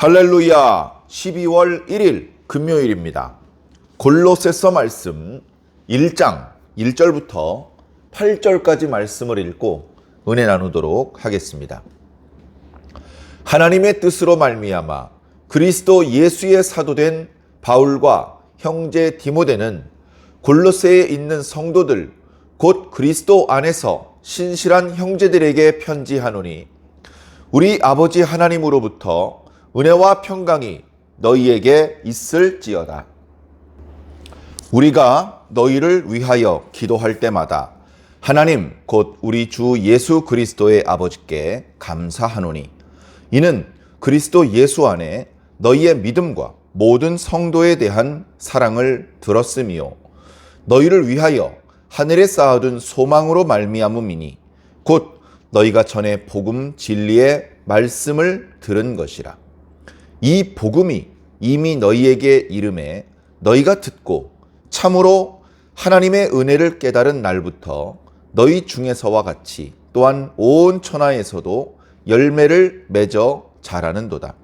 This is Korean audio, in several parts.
할렐루야 12월 1일 금요일입니다. 골로새서 말씀 1장 1절부터 8절까지 말씀을 읽고 은혜 나누도록 하겠습니다. 하나님의 뜻으로 말미암아 그리스도 예수의 사도된 바울과 형제 디모데는 골로새에 있는 성도들 곧 그리스도 안에서 신실한 형제들에게 편지하노니 우리 아버지 하나님으로부터 은혜와 평강이 너희에게 있을지어다. 우리가 너희를 위하여 기도할 때마다 하나님 곧 우리 주 예수 그리스도의 아버지께 감사하노니 이는 그리스도 예수 안에 너희의 믿음과 모든 성도에 대한 사랑을 들었음이요 너희를 위하여 하늘에 쌓아둔 소망으로 말미암음이니 곧 너희가 전에 복음 진리의 말씀을 들은 것이라 이 복음이 이미 너희에게 이름에 너희가 듣고 참으로 하나님의 은혜를 깨달은 날부터 너희 중에서와 같이 또한 온 천하에서도 열매를 맺어 자라는도다.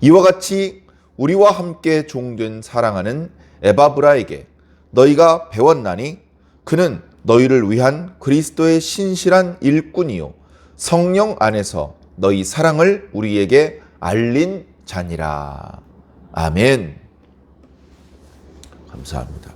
이와 같이 우리와 함께 종된 사랑하는 에바브라에게 너희가 배웠나니 그는 너희를 위한 그리스도의 신실한 일꾼이요 성령 안에서 너희 사랑을 우리에게 알린 자니라. 아멘. 감사합니다.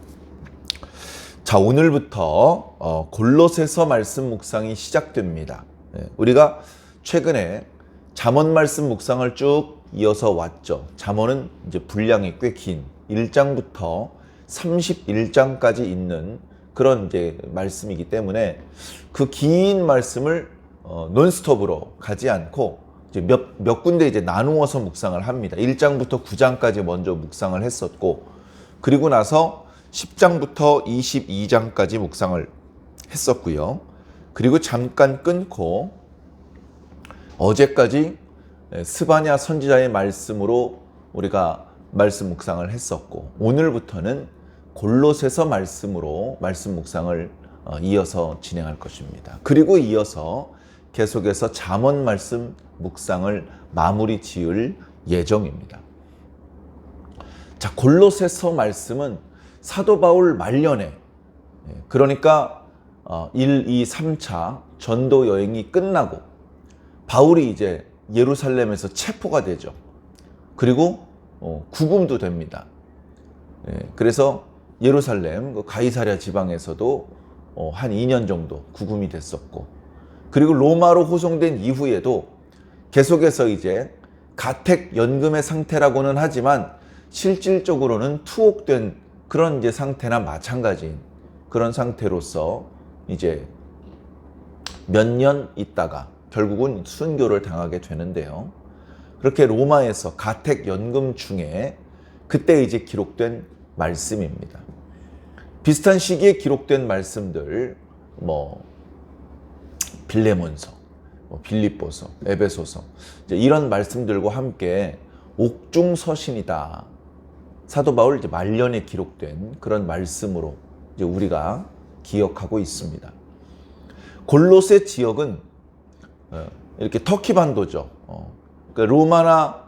자, 오늘부터 어, 골로새서 말씀 묵상이 시작됩니다. 예, 우리가 최근에 잠언 말씀 묵상을 쭉 이어서 왔죠. 잠언은 이제 분량이 꽤 긴 1장부터 31장까지 있는 그런 이제 말씀이기 때문에 그 긴 말씀을 어, 논스톱으로 가지 않고 이제 몇, 몇 군데 이제 나누어서 묵상을 합니다. 1장부터 9장까지 먼저 묵상을 했었고, 그리고 나서 10장부터 22장까지 묵상을 했었고요. 그리고 잠깐 끊고, 어제까지 스바냐 선지자의 말씀으로 우리가 말씀 묵상을 했었고, 오늘부터는 골로새서 말씀으로 말씀 묵상을 어, 이어서 진행할 것입니다. 그리고 이어서 계속해서 잠언 말씀 묵상을 마무리 지을 예정입니다. 자, 골로새서 말씀은 사도 바울 말년에 예, 그러니까 1, 2, 3차 전도 여행이 끝나고 바울이 이제 예루살렘에서 체포가 되죠. 그리고 어, 구금도 됩니다. 예, 그래서 예루살렘 그 가이사랴 지방에서도 어, 한 2년 정도 구금이 됐었고 그리고 로마로 호송된 이후에도 계속해서 이제 가택 연금의 상태라고는 하지만 실질적으로는 투옥된 그런 이제 상태나 마찬가지인 그런 상태로서 이제 몇 년 있다가 결국은 순교를 당하게 되는데요. 그렇게 로마에서 가택 연금 중에 그때 이제 기록된 말씀입니다. 비슷한 시기에 기록된 말씀들 뭐 빌레몬서, 뭐 빌립보서, 에베소서 이런 말씀들과 함께 옥중 서신이다. 사도 바울 이제 말년에 기록된 그런 말씀으로 이제 우리가 기억하고 있습니다. 골로새 지역은 어, 이렇게 터키 반도죠. 어, 그러니까 로마나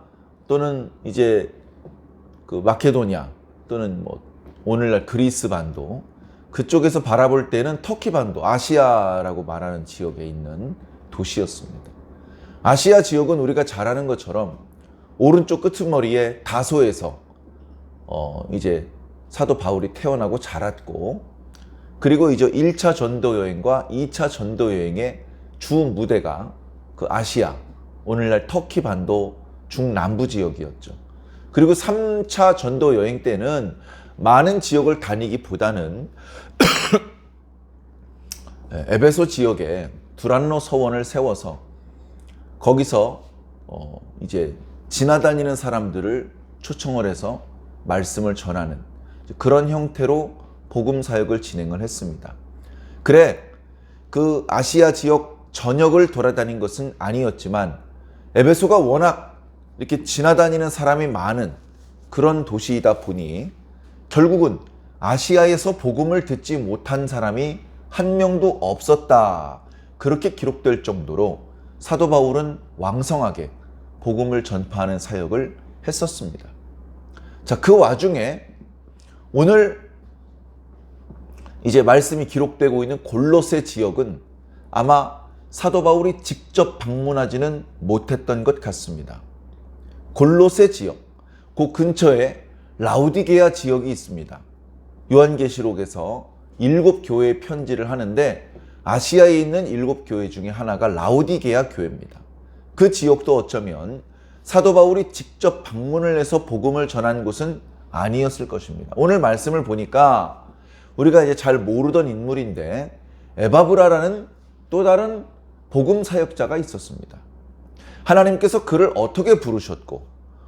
또는 이제 그 마케도니아 또는 뭐 오늘날 그리스 반도 그쪽에서 바라볼 때는 터키 반도, 아시아라고 말하는 지역에 있는 도시였습니다. 아시아 지역은 우리가 잘 아는 것처럼 오른쪽 끄트머리에 다소에서 어 이제 사도 바울이 태어나고 자랐고 그리고 이제 1차 전도 여행과 2차 전도 여행의 주 무대가 그 아시아, 오늘날 터키 반도 중남부 지역이었죠. 그리고 3차 전도 여행 때는 많은 지역을 다니기보다는 에베소 지역에 두란노 서원을 세워서 거기서 어 이제 지나다니는 사람들을 초청을 해서 말씀을 전하는 그런 형태로 복음 사역을 진행을 했습니다. 그래 그 아시아 지역 전역을 돌아다닌 것은 아니었지만 에베소가 워낙 이렇게 지나다니는 사람이 많은 그런 도시이다 보니 결국은 아시아에서 복음을 듣지 못한 사람이 한 명도 없었다. 그렇게 기록될 정도로 사도 바울은 왕성하게 복음을 전파하는 사역을 했었습니다. 자, 그 와중에 오늘 이제 말씀이 기록되고 있는 골로새 지역은 아마 사도 바울이 직접 방문하지는 못했던 것 같습니다. 골로새 지역, 그 근처에 라우디게아 지역이 있습니다. 요한계시록에서 일곱 교회에 편지를 하는데 아시아에 있는 일곱 교회 중에 하나가 라우디게아 교회입니다. 그 지역도 어쩌면 사도 바울이 직접 방문을 해서 복음을 전한 곳은 아니었을 것입니다. 오늘 말씀을 보니까 우리가 이제 잘 모르던 인물인데 에바브라라는 또 다른 복음 사역자가 있었습니다. 하나님께서 그를 어떻게 부르셨고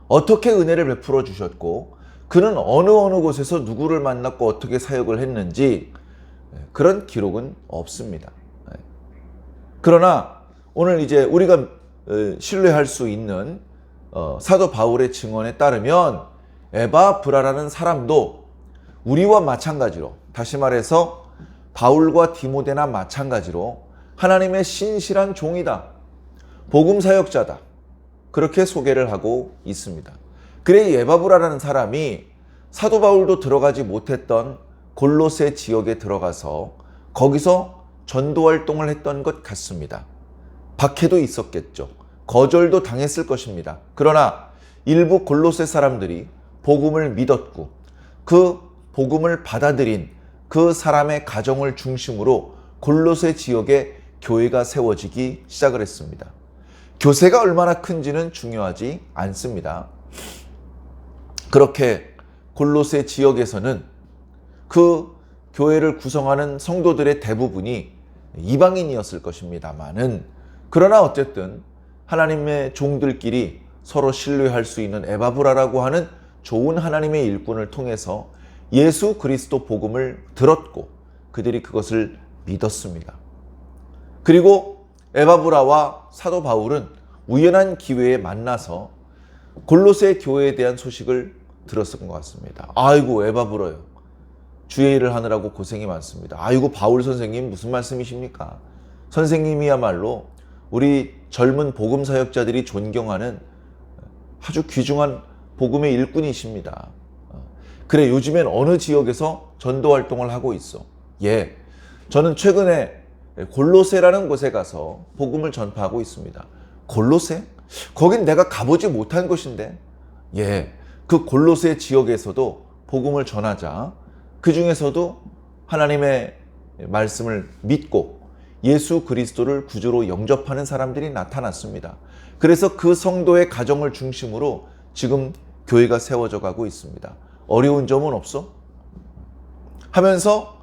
어떻게 은혜를 베풀어 주셨고 그는 어느 어느 곳에서 누구를 만났고 어떻게 사역을 했는지 그런 기록은 없습니다. 그러나 오늘 이제 우리가 어, 신뢰할 수 있는 어, 사도 바울의 증언에 따르면 에바브라라는 사람도 우리와 마찬가지로 다시 말해서 바울과 디모데나 마찬가지로 하나님의 신실한 종이다. 복음 사역자다. 그렇게 소개를 하고 있습니다. 그래 에바브라라는 사람이 사도 바울도 들어가지 못했던 골로새 지역에 들어가서 거기서 전도 활동을 했던 것 같습니다. 박해도 있었겠죠. 거절도 당했을 것입니다. 그러나 일부 골로새 사람들이 복음을 믿었고 그 복음을 받아들인 그 사람의 가정을 중심으로 골로새 지역에 교회가 세워지기 시작을 했습니다. 교세가 얼마나 큰지는 중요하지 않습니다. 그렇게 골로새 지역에서는 그 교회를 구성하는 성도들의 대부분이 이방인이었을 것입니다만은 그러나 어쨌든 하나님의 종들끼리 서로 신뢰할 수 있는 에바브라라고 하는 좋은 하나님의 일꾼을 통해서 예수 그리스도 복음을 들었고 그들이 그것을 믿었습니다. 그리고 에바브라와 사도 바울은 우연한 기회에 만나서 골로새 교회에 대한 소식을 들었을 것 같습니다. 아이고 에바브라요. 주의 일을 하느라고 고생이 많습니다. 아이고 바울 선생님 무슨 말씀이십니까? 선생님이야말로 우리 젊은 복음 사역자들이 존경하는 아주 귀중한 복음의 일꾼이십니다. 그래 요즘엔 어느 지역에서 전도 활동을 하고 있어? 예, 저는 최근에 골로세라는 곳에 가서 복음을 전파하고 있습니다. 골로세? 거긴 내가 가보지 못한 곳인데. 예, 그 골로세 지역에서도 복음을 전하자 그 중에서도 하나님의 말씀을 믿고 예수 그리스도를 구주로 영접하는 사람들이 나타났습니다. 그래서 그 성도의 가정을 중심으로 지금 교회가 세워져 가고 있습니다. 어려운 점은 없어? 하면서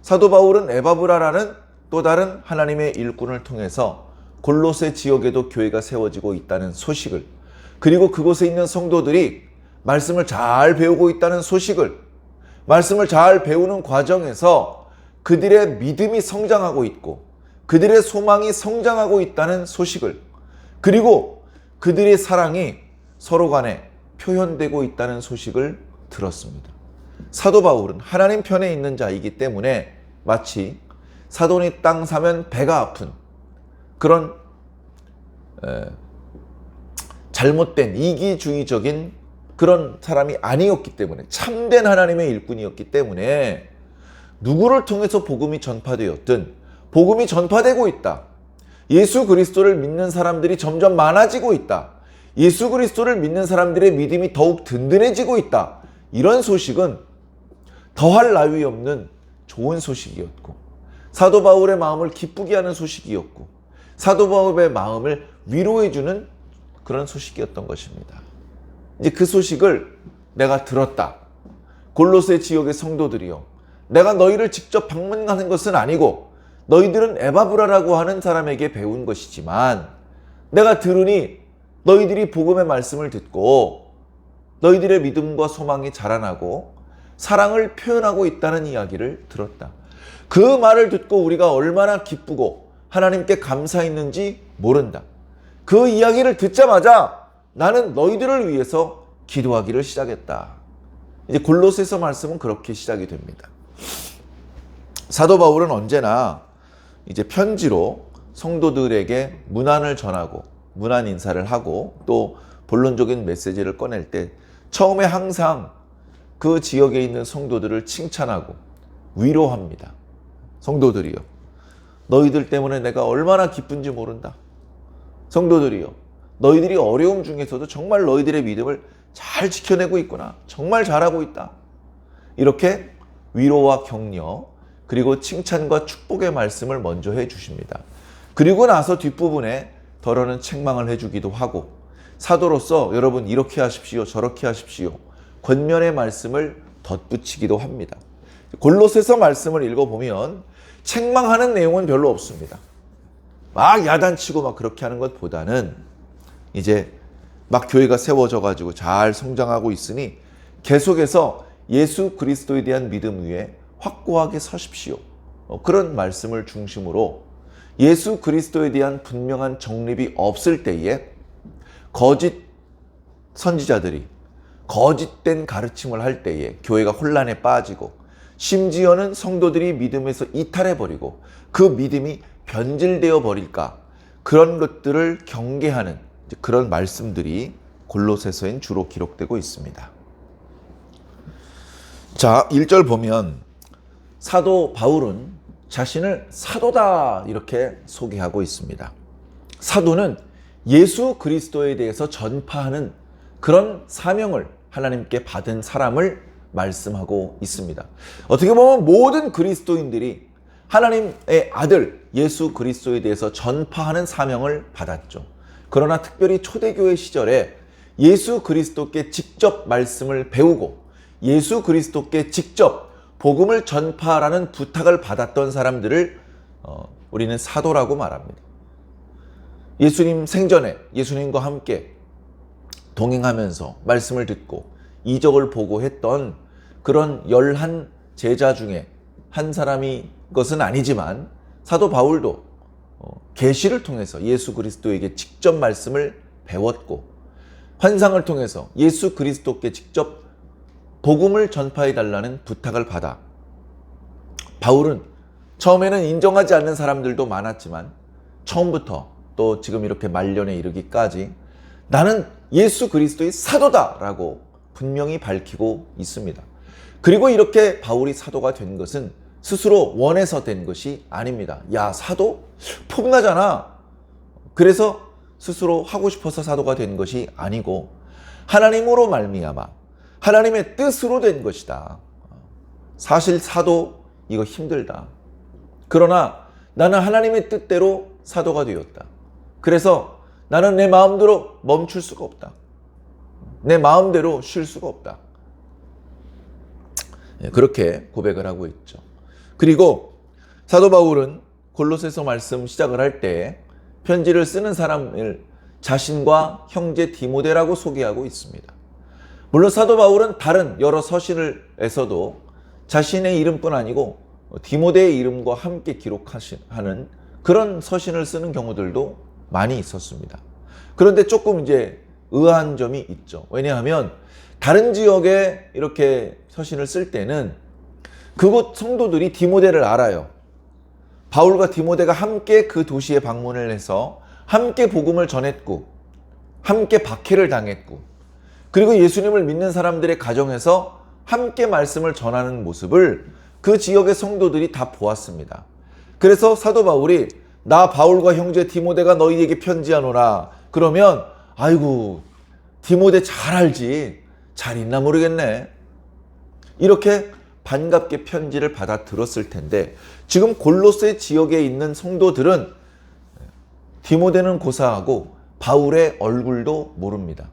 사도 바울은 에바브라라는 또 다른 하나님의 일꾼을 통해서 골로새 지역에도 교회가 세워지고 있다는 소식을 그리고 그곳에 있는 성도들이 말씀을 잘 배우고 있다는 소식을 말씀을 잘 배우는 과정에서 그들의 믿음이 성장하고 있고 그들의 소망이 성장하고 있다는 소식을 그리고 그들의 사랑이 서로 간에 표현되고 있다는 소식을 들었습니다. 사도 바울은 하나님 편에 있는 자이기 때문에 마치 사돈이 땅 사면 배가 아픈 그런 에, 잘못된 이기주의적인 그런 사람이 아니었기 때문에 참된 하나님의 일꾼이었기 때문에 누구를 통해서 복음이 전파되었든 복음이 전파되고 있다. 예수 그리스도를 믿는 사람들이 점점 많아지고 있다. 예수 그리스도를 믿는 사람들의 믿음이 더욱 든든해지고 있다. 이런 소식은 더할 나위 없는 좋은 소식이었고 사도 바울의 마음을 기쁘게 하는 소식이었고 사도 바울의 마음을 위로해 주는 그런 소식이었던 것입니다. 이제 그 소식을 내가 들었다. 골로새 지역의 성도들이요. 내가 너희를 직접 방문하는 것은 아니고 너희들은 에바브라라고 하는 사람에게 배운 것이지만 내가 들으니 너희들이 복음의 말씀을 듣고 너희들의 믿음과 소망이 자라나고 사랑을 표현하고 있다는 이야기를 들었다. 그 말을 듣고 우리가 얼마나 기쁘고 하나님께 감사했는지 모른다. 그 이야기를 듣자마자 나는 너희들을 위해서 기도하기를 시작했다. 이제 골로새서 말씀은 그렇게 시작이 됩니다. 사도 바울은 언제나 이제 편지로 성도들에게 문안을 전하고 문안 인사를 하고 또 본론적인 메시지를 꺼낼 때 처음에 항상 그 지역에 있는 성도들을 칭찬하고 위로합니다. 성도들이요. 너희들 때문에 내가 얼마나 기쁜지 모른다. 성도들이요. 너희들이 어려움 중에서도 정말 너희들의 믿음을 잘 지켜내고 있구나. 정말 잘하고 있다. 이렇게 위로와 격려, 그리고 칭찬과 축복의 말씀을 먼저 해 주십니다. 그리고 나서 뒷부분에 덜어는 책망을 해 주기도 하고, 사도로서 여러분 이렇게 하십시오, 저렇게 하십시오. 권면의 말씀을 덧붙이기도 합니다. 골로새서 말씀을 읽어보면 책망하는 내용은 별로 없습니다. 막 야단치고 막 그렇게 하는 것보다는 이제 막 교회가 세워져 가지고 잘 성장하고 있으니 계속해서 예수 그리스도에 대한 믿음 위에 확고하게 서십시오. 어, 그런 말씀을 중심으로 예수 그리스도에 대한 분명한 정립이 없을 때에 거짓 선지자들이 거짓된 가르침을 할 때에 교회가 혼란에 빠지고 심지어는 성도들이 믿음에서 이탈해 버리고 그 믿음이 변질되어 버릴까 그런 것들을 경계하는 그런 말씀들이 골로새서엔 주로 기록되고 있습니다. 자, 1절 보면 사도 바울은 자신을 사도다 이렇게 소개하고 있습니다. 사도는 예수 그리스도에 대해서 전파하는 그런 사명을 하나님께 받은 사람을 말씀하고 있습니다. 어떻게 보면 모든 그리스도인들이 하나님의 아들 예수 그리스도에 대해서 전파하는 사명을 받았죠. 그러나 특별히 초대교회 시절에 예수 그리스도께 직접 말씀을 배우고 예수 그리스도께 직접 복음을 전파하라는 부탁을 받았던 사람들을 어, 우리는 사도라고 말합니다. 예수님 생전에 예수님과 함께 동행하면서 말씀을 듣고 이적을 보고 했던 그런 열한 제자 중에 한 사람이 것은 아니지만 사도 바울도 어, 계시를 통해서 예수 그리스도에게 직접 말씀을 배웠고 환상을 통해서 예수 그리스도께 직접 복음을 전파해 달라는 부탁을 받아 바울은 처음에는 인정하지 않는 사람들도 많았지만 처음부터 또 지금 이렇게 말년에 이르기까지 나는 예수 그리스도의 사도다라고 분명히 밝히고 있습니다. 그리고 이렇게 바울이 사도가 된 것은 스스로 원해서 된 것이 아닙니다. 야, 사도? 폼나잖아. 그래서 스스로 하고 싶어서 사도가 된 것이 아니고 하나님으로 말미암아 하나님의 뜻으로 된 것이다. 사실 사도 이거 힘들다. 그러나 나는 하나님의 뜻대로 사도가 되었다. 그래서 나는 내 마음대로 멈출 수가 없다. 내 마음대로 쉴 수가 없다. 예, 그렇게 고백을 하고 있죠. 그리고 사도 바울은 골로새서 말씀 시작을 할 때 편지를 쓰는 사람을 자신과 형제 디모데라고 소개하고 있습니다. 물론 사도 바울은 다른 여러 서신을에서도 자신의 이름뿐 아니고 디모데의 이름과 함께 기록하는 그런 서신을 쓰는 경우들도 많이 있었습니다. 그런데 조금 이제 의아한 점이 있죠. 왜냐하면 다른 지역에 이렇게 서신을 쓸 때는 그곳 성도들이 디모데를 알아요. 바울과 디모데가 함께 그 도시에 방문을 해서 함께 복음을 전했고, 함께 박해를 당했고, 그리고 예수님을 믿는 사람들의 가정에서 함께 말씀을 전하는 모습을 그 지역의 성도들이 다 보았습니다. 그래서 사도 바울이 나 바울과 형제 디모데가 너희에게 편지하노라. 그러면 아이고 디모데 잘 알지. 잘 있나 모르겠네. 이렇게 반갑게 편지를 받아 들었을 텐데 지금 골로새 지역에 있는 성도들은 디모데는 고사하고 바울의 얼굴도 모릅니다.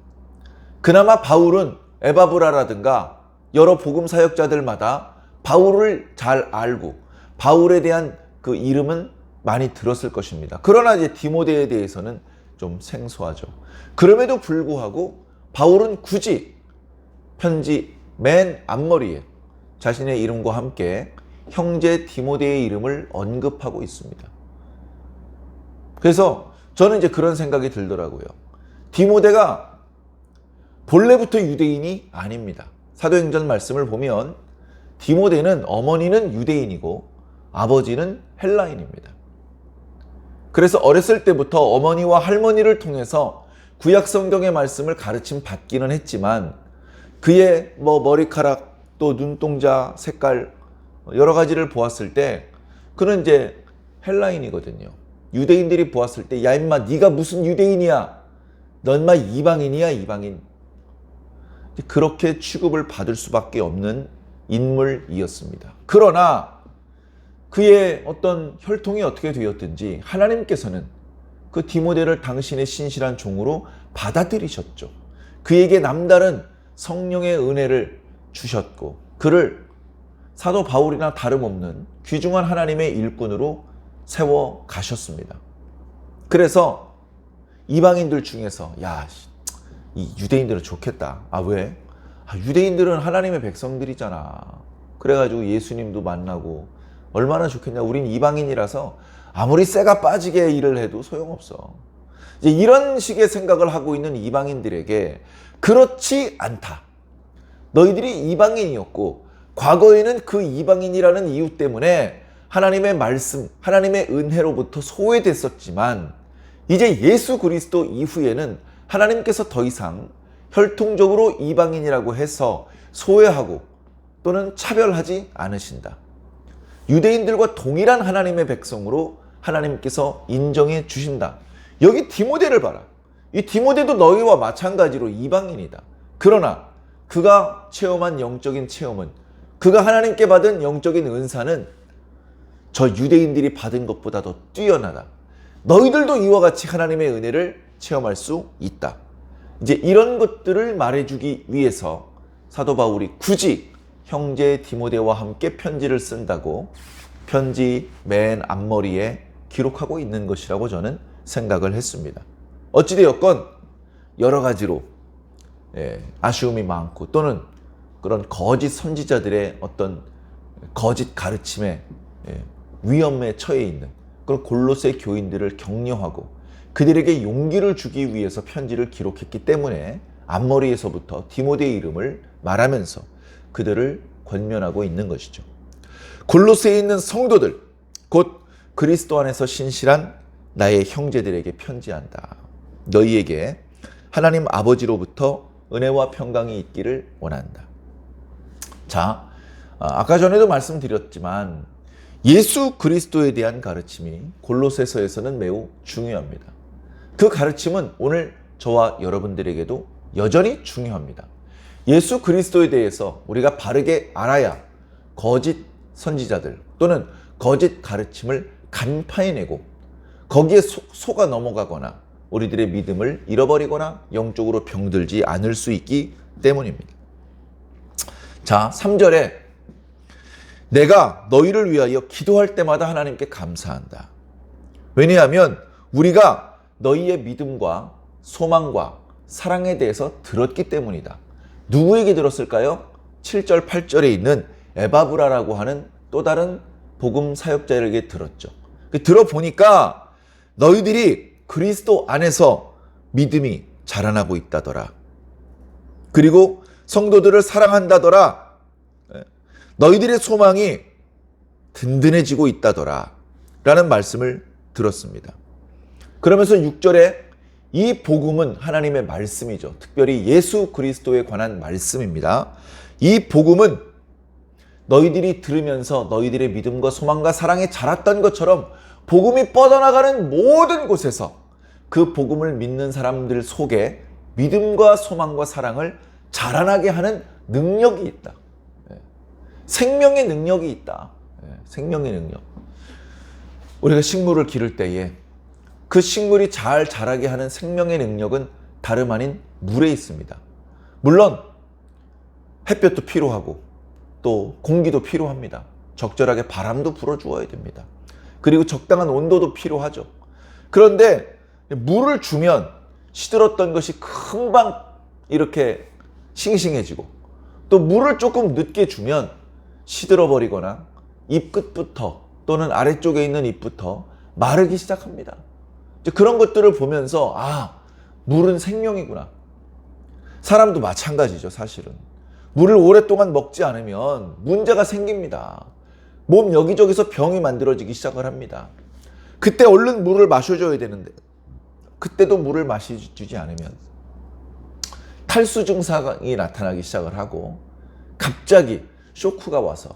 그나마 바울은 에바브라라든가 여러 복음 사역자들마다 바울을 잘 알고 바울에 대한 그 이름은 많이 들었을 것입니다. 그러나 이제 디모데에 대해서는 좀 생소하죠. 그럼에도 불구하고 바울은 굳이 편지 맨 앞머리에 자신의 이름과 함께 형제 디모데의 이름을 언급하고 있습니다. 그래서 저는 이제 그런 생각이 들더라고요. 디모데가 본래부터 유대인이 아닙니다. 사도행전 말씀을 보면 디모데는 어머니는 유대인이고 아버지는 헬라인입니다. 그래서 어렸을 때부터 어머니와 할머니를 통해서 구약 성경의 말씀을 가르침 받기는 했지만 그의 뭐 머리카락 또 눈동자 색깔 여러 가지를 보았을 때 그는 이제 헬라인이거든요. 유대인들이 보았을 때 야 임마 네가 무슨 유대인이야? 넌 인마 이방인이야 이방인. 그렇게 취급을 받을 수밖에 없는 인물이었습니다. 그러나 그의 어떤 혈통이 어떻게 되었든지 하나님께서는 그 디모데를 당신의 신실한 종으로 받아들이셨죠. 그에게 남다른 성령의 은혜를 주셨고 그를 사도 바울이나 다름없는 귀중한 하나님의 일꾼으로 세워 가셨습니다. 그래서 이방인들 중에서 야, 이 유대인들은 좋겠다. 아, 왜? 아, 유대인들은 하나님의 백성들이잖아. 그래가지고 예수님도 만나고 얼마나 좋겠냐. 우린 이방인이라서 아무리 쇠가 빠지게 일을 해도 소용없어. 이런 식의 생각을 하고 있는 이방인들에게 그렇지 않다. 너희들이 이방인이었고 과거에는 그 이방인이라는 이유 때문에 하나님의 말씀, 하나님의 은혜로부터 소외됐었지만 이제 예수 그리스도 이후에는 하나님께서 더 이상 혈통적으로 이방인이라고 해서 소외하고 또는 차별하지 않으신다. 유대인들과 동일한 하나님의 백성으로 하나님께서 인정해 주신다. 여기 디모데를 봐라. 이 디모데도 너희와 마찬가지로 이방인이다. 그러나 그가 체험한 영적인 체험은 그가 하나님께 받은 영적인 은사는 저 유대인들이 받은 것보다 더 뛰어나다. 너희들도 이와 같이 하나님의 은혜를 체험할 수 있다. 이제 이런 것들을 말해주기 위해서 사도 바울이 굳이 형제 디모데와 함께 편지를 쓴다고 편지 맨 앞머리에 기록하고 있는 것이라고 저는 생각을 했습니다. 어찌되었건 여러 가지로 예, 아쉬움이 많고 또는 그런 거짓 선지자들의 어떤 거짓 가르침에 예, 위험에 처해 있는 그런 골로새 교인들을 격려하고 그들에게 용기를 주기 위해서 편지를 기록했기 때문에 앞머리에서부터 디모데의 이름을 말하면서 그들을 권면하고 있는 것이죠. 골로새에 있는 성도들 곧 그리스도 안에서 신실한 나의 형제들에게 편지한다. 너희에게 하나님 아버지로부터 은혜와 평강이 있기를 원한다. 자, 아, 아까 전에도 말씀드렸지만 예수 그리스도에 대한 가르침이 골로새서에서는 매우 중요합니다. 그 가르침은 오늘 저와 여러분들에게도 여전히 중요합니다. 예수 그리스도에 대해서 우리가 바르게 알아야 거짓 선지자들 또는 거짓 가르침을 간파해내고 거기에 소, 속아 넘어가거나 우리들의 믿음을 잃어버리거나 영적으로 병들지 않을 수 있기 때문입니다. 자, 3절에 내가 너희를 위하여 기도할 때마다 하나님께 감사한다. 왜냐하면 우리가 너희의 믿음과 소망과 사랑에 대해서 들었기 때문이다. 누구에게 들었을까요? 7절, 8절에 있는 에바브라라고 하는 또 다른 복음 사역자에게 들었죠. 그 들어보니까 너희들이 그리스도 안에서 믿음이 자라나고 있다더라. 그리고 성도들을 사랑한다더라. 예. 너희들의 소망이 든든해지고 있다더라. 라는 말씀을 들었습니다. 그러면서 6절에 이 복음은 하나님의 말씀이죠. 특별히 예수 그리스도에 관한 말씀입니다. 이 복음은 너희들이 들으면서 너희들의 믿음과 소망과 사랑에 자랐던 것처럼 복음이 뻗어나가는 모든 곳에서 그 복음을 믿는 사람들 속에 믿음과 소망과 사랑을 자라나게 하는 능력이 있다. 예. 생명의 능력이 있다. 예. 생명의 능력. 우리가 식물을 기를 때에 그 식물이 잘 자라게 하는 생명의 능력은 다름 아닌 물에 있습니다. 물론 햇볕도 필요하고 또 공기도 필요합니다. 적절하게 바람도 불어주어야 됩니다. 그리고 적당한 온도도 필요하죠. 그런데 물을 주면 시들었던 것이 금방 이렇게 싱싱해지고 또 물을 조금 늦게 주면 시들어 버리거나 잎 끝부터 또는 아래쪽에 있는 잎부터 마르기 시작합니다. 그런 것들을 보면서 아 물은 생명이구나. 사람도 마찬가지죠 사실은. 물을 오랫동안 먹지 않으면 문제가 생깁니다. 몸 여기저기서 병이 만들어지기 시작을 합니다. 그때 얼른 물을 마셔줘야 되는데 그때도 물을 마셔주지 않으면 탈수 증상이 나타나기 시작을 하고 갑자기 쇼크가 와서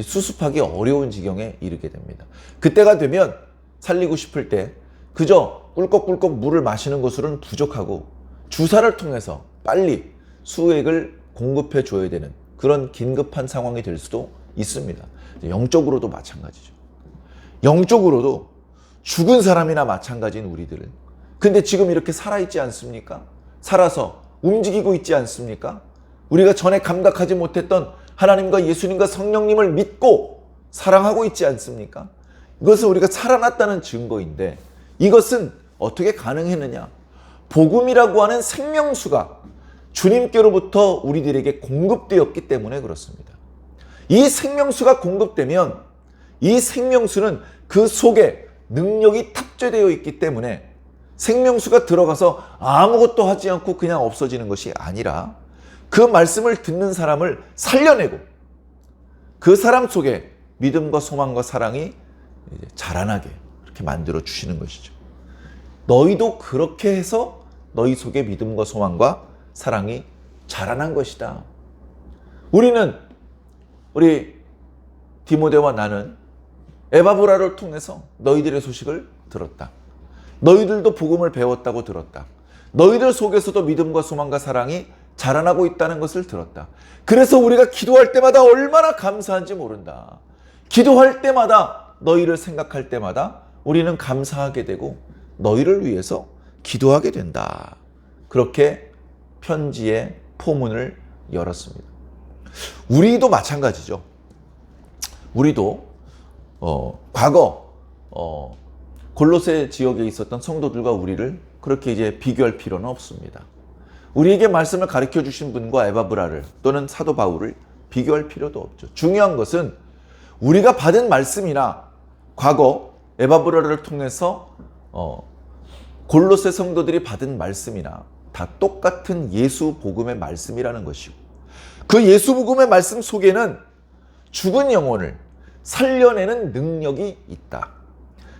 수습하기 어려운 지경에 이르게 됩니다. 그때가 되면 살리고 싶을 때 그저 꿀꺽꿀꺽 물을 마시는 것으로는 부족하고 주사를 통해서 빨리 수액을 공급해 줘야 되는 그런 긴급한 상황이 될 수도 있습니다. 영적으로도 마찬가지죠. 영적으로도 죽은 사람이나 마찬가지인 우리들은 근데 지금 이렇게 살아있지 않습니까? 살아서 움직이고 있지 않습니까? 우리가 전에 감각하지 못했던 하나님과 예수님과 성령님을 믿고 사랑하고 있지 않습니까? 이것은 우리가 살아났다는 증거인데 이것은 어떻게 가능했느냐? 복음이라고 하는 생명수가 주님께로부터 우리들에게 공급되었기 때문에 그렇습니다. 이 생명수가 공급되면 이 생명수는 그 속에 능력이 탑재되어 있기 때문에 생명수가 들어가서 아무것도 하지 않고 그냥 없어지는 것이 아니라 그 말씀을 듣는 사람을 살려내고 그 사람 속에 믿음과 소망과 사랑이 자라나게 이렇게 만들어 주시는 것이죠. 너희도 그렇게 해서 너희 속에 믿음과 소망과 사랑이 자라난 것이다. 우리는 우리 디모데와 나는 에바브라를 통해서 너희들의 소식을 들었다. 너희들도 복음을 배웠다고 들었다. 너희들 속에서도 믿음과 소망과 사랑이 자라나고 있다는 것을 들었다. 그래서 우리가 기도할 때마다 얼마나 감사한지 모른다. 기도할 때마다 너희를 생각할 때마다 우리는 감사하게 되고 너희를 위해서 기도하게 된다. 그렇게 편지의 포문을 열었습니다. 우리도 마찬가지죠. 우리도 어, 과거 어, 골로새 지역에 있었던 성도들과 우리를 그렇게 이제 비교할 필요는 없습니다. 우리에게 말씀을 가르쳐 주신 분과 에바브라를 또는 사도 바울을 비교할 필요도 없죠. 중요한 것은 우리가 받은 말씀이나 과거 에바브라를 통해서 어, 골로새 성도들이 받은 말씀이나 다 똑같은 예수 복음의 말씀이라는 것이고 그 예수 복음의 말씀 속에는 죽은 영혼을 살려내는 능력이 있다.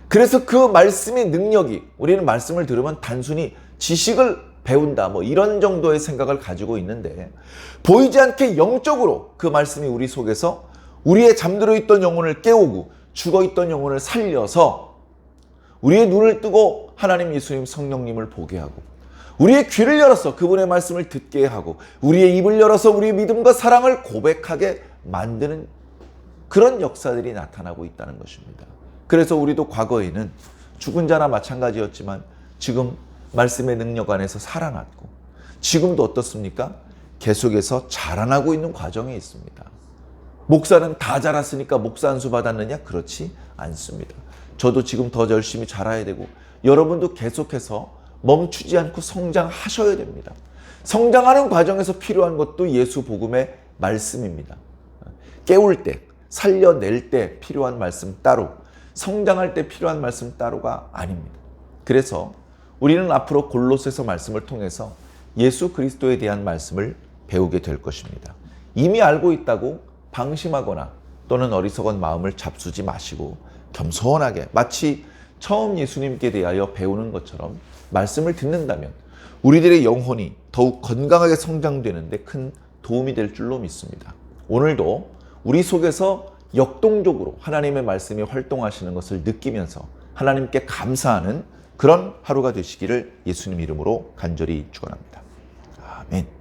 그래서 그 말씀의 능력이 우리는 말씀을 들으면 단순히 지식을 배운다 뭐 이런 정도의 생각을 가지고 있는데 보이지 않게 영적으로 그 말씀이 우리 속에서 우리의 잠들어 있던 영혼을 깨우고 죽어 있던 영혼을 살려서 우리의 눈을 뜨고 하나님 예수님 성령님을 보게 하고 우리의 귀를 열어서 그분의 말씀을 듣게 하고 우리의 입을 열어서 우리의 믿음과 사랑을 고백하게 만드는 그런 역사들이 나타나고 있다는 것입니다. 그래서 우리도 과거에는 죽은 자나 마찬가지였지만 지금 말씀의 능력 안에서 살아났고 지금도 어떻습니까? 계속해서 자라나고 있는 과정에 있습니다. 목사는 다 자랐으니까 목사 한 수 받았느냐? 그렇지 않습니다. 저도 지금 더 열심히 자라야 되고 여러분도 계속해서 멈추지 않고 성장하셔야 됩니다. 성장하는 과정에서 필요한 것도 예수 복음의 말씀입니다. 깨울 때, 살려낼 때 필요한 말씀 따로, 성장할 때 필요한 말씀 따로가 아닙니다. 그래서 우리는 앞으로 골로새서 말씀을 통해서 예수 그리스도에 대한 말씀을 배우게 될 것입니다. 이미 알고 있다고 방심하거나 또는 어리석은 마음을 잡수지 마시고 겸손하게 마치 처음 예수님께 대하여 배우는 것처럼 말씀을 듣는다면 우리들의 영혼이 더욱 건강하게 성장되는데 큰 도움이 될 줄로 믿습니다. 오늘도 우리 속에서 역동적으로 하나님의 말씀이 활동하시는 것을 느끼면서 하나님께 감사하는 그런 하루가 되시기를 예수님 이름으로 간절히 축원합니다. 아멘.